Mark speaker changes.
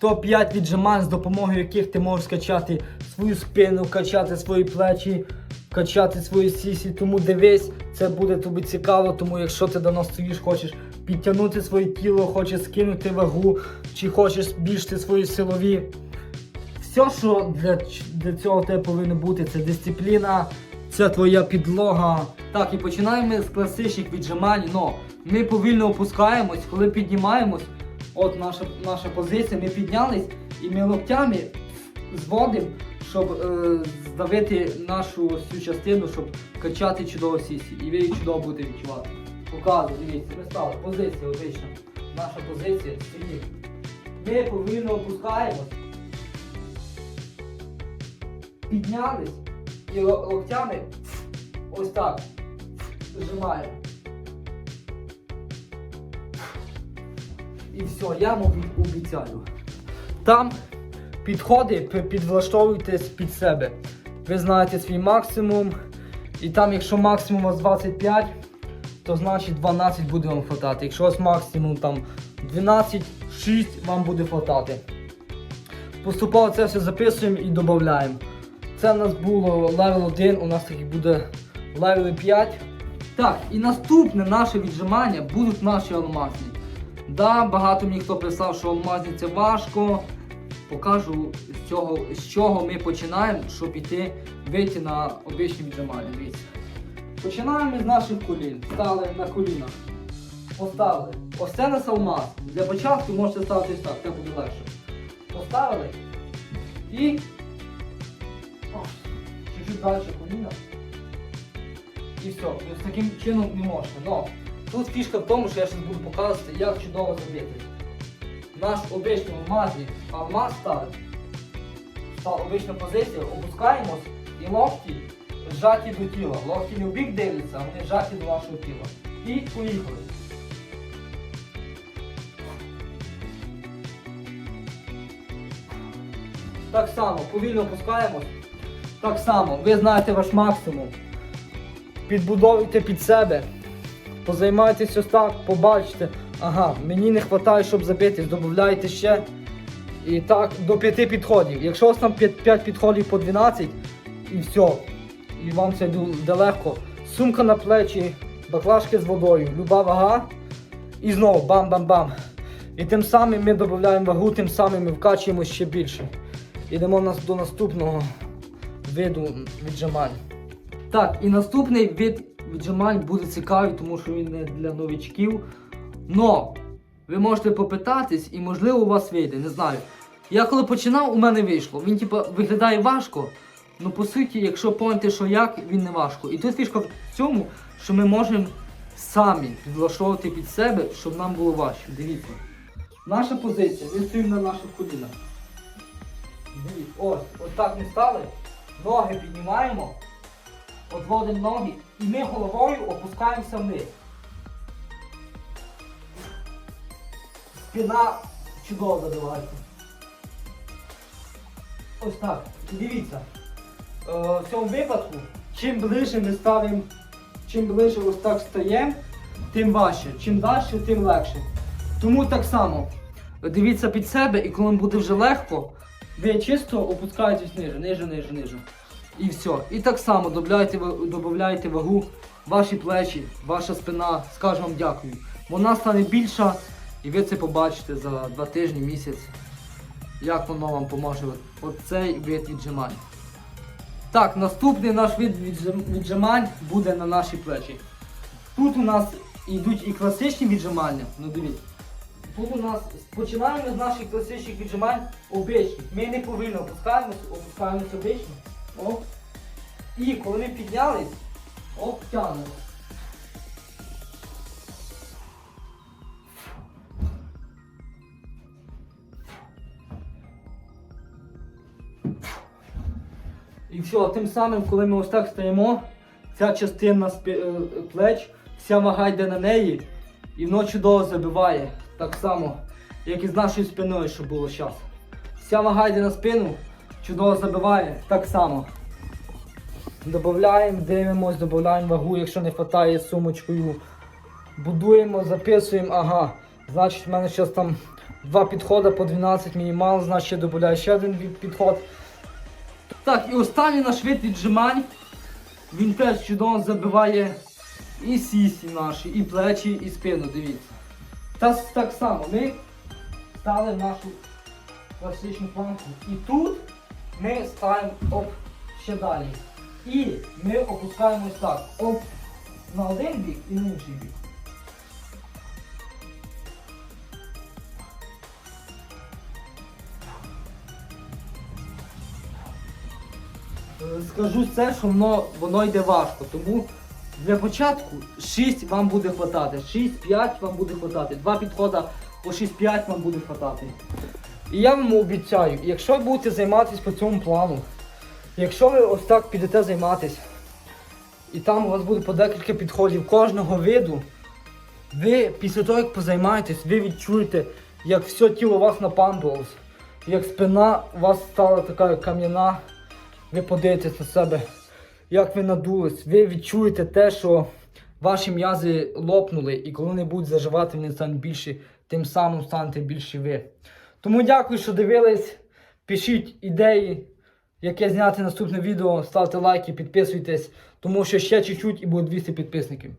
Speaker 1: топ-5 віджимань, з допомогою яких ти можеш качати свою спину, качати свої плечі, качати свої сісі. Тому дивись, це буде тобі цікаво, тому якщо ти давно стоїш, хочеш підтягнути своє тіло, хочеш скинути вагу, чи хочеш збільшити свої силові. Все, що для, для цього тебе повинно бути, це дисципліна, це твоя підлога. Так, і починаємо з класичних віджимань. Но ми повільно опускаємось, коли піднімаємось. От наша, наша позиція, ми піднялись і ми локтями зводимо, щоб е, здавити нашу цю частину, щоб качати чудово сісі. І ви її чудово будете відчувати. Показую, дивіться, ми стали. Позиція обична. Наша позиція стоїть. Ми повільно опускаємось піднялись і локтями ось так зжимаємо. І все, я вам обіцяю. Там підходи підлаштовуйтесь під себе. Ви знаєте свій максимум. І там, якщо максимум у вас 25, то значить 12 буде вам хватати. Якщо у вас максимум там 12, 6 вам буде хватати. Поступово це все записуємо і додаємо. Це в нас було левел 1, у нас таки буде левел 5. Так, і наступне наше віджимання будуть наші алмазні. Да, багато мені хто писав, що алмазні важко. Покажу з цього, з чого ми починаємо, щоб іти вийти на обичні віджимання. Дивіться. Починаємо з наших колін. Стали на колінах. Поставили. Ось це нас алмаз. Для початку можете ставити так, це буде легше. Поставили. І чуть-чуть далі коліна. І все. І ось таким чином не можна. Но тут фішка в тому, що я зараз буду показувати, як чудово зробити. Наш обичний алмазний алмаз ставить. Став обична позиція, опускаємось і локті зжаті до тіла. Локті не в бік дивляться, а вони зжаті до вашого тіла. І поїхали. Так само, повільно опускаємось. Так само, ви знаєте ваш максимум. Підбудовуйте під себе. Позаймайтесь ось так, побачите. Ага, мені не вистачає, щоб забити, додайте ще. І так, до 5 підходів. Якщо у вас там 5, 5 підходів по 12, і все. І вам це буде легко. Сумка на плечі, баклажки з водою, люба вага. І знову бам-бам-бам. І тим самим ми додаємо вагу, тим самим ми вкачуємо ще більше. Ідемо нас до наступного виду віджимань. Так, і наступний вид віджимань буде цікавий, тому що він не для новичків. Но ви можете попитатись і можливо у вас вийде, не знаю. Я коли починав, у мене вийшло. Він типа виглядає важко. Ну по суті, якщо поняти, що як, він не важко. І тут фішка в цьому, що ми можемо самі підлаштовувати під себе, щоб нам було важче. Дивіться. Наша позиція, ми стоїмо на наших колінах. Дивіться, ось, ось так ми стали, ноги піднімаємо, відводимо ноги і ми головою опускаємося вниз. Спина чудово забивається. Ось так. Дивіться. Е, в цьому випадку, чим ближче ми ставимо, чим ближче ось так стаємо, тим важче. Чим далі, тим легше. Тому так само. Дивіться під себе, і коли вам буде вже легко, ви чисто опускаєтесь ниже, ниже, ниже, ниже. І все. І так само додаєте вагу, ваші плечі, ваша спина, скажу вам дякую. Вона стане більша, і ви це побачите за два тижні, місяць, як воно вам поможе. Оцей вид віджимань. Так, наступний наш вид віджимань буде на наші плечі. Тут у нас йдуть і класичні віджимання, ну дивіться. Тут у нас починаємо з наших класичних віджимань обичних. Ми не повинні опускаємося, опускаємося обично. О. І коли ми піднялись, оп, тягнемо. І все, тим самим, коли ми ось так стоїмо, ця частина е, плеч, вся вага йде на неї, і воно чудово забиває. Так само, як і з нашою спиною, що було зараз. Вся вага йде на спину, чудово забиває, так само. Додаємо, дивимось, додаємо вагу, якщо не вистачає сумочкою. Будуємо, записуємо, ага. Значить, в мене зараз там Два підходи по 12 мінімал, значить ще додаю ще один підход. Так, і останній наш вид віджимань. Він теж чудово забиває і сісі наші, і плечі, і спину, дивіться. Та так само ми стали в нашу класичну планку. І тут ми ставимо оп ще далі. І ми опускаємось так. Оп на один бік і на інший бік. Е, Скажу це, що воно, воно йде важко, тому для початку 6 вам буде хватати. 6-5 вам буде хватати. Два підходи по 6-5 вам буде хватати. І я вам обіцяю, якщо ви будете займатися по цьому плану, якщо ви ось так підете займатися, і там у вас буде по декілька підходів кожного виду, ви після того, як позаймаєтесь, ви відчуєте, як все тіло у вас напампилось, як спина у вас стала така кам'яна, ви подивитесь на себе, як ви надулись, ви відчуєте те, що ваші м'язи лопнули, і коли вони будуть заживати, вони стануть більші, тим самим станете більші ви. Тому дякую, що дивились. Пишіть ідеї, яке зняти наступне відео, ставте лайки, підписуйтесь, тому що ще чуть-чуть і буде 200 підписників.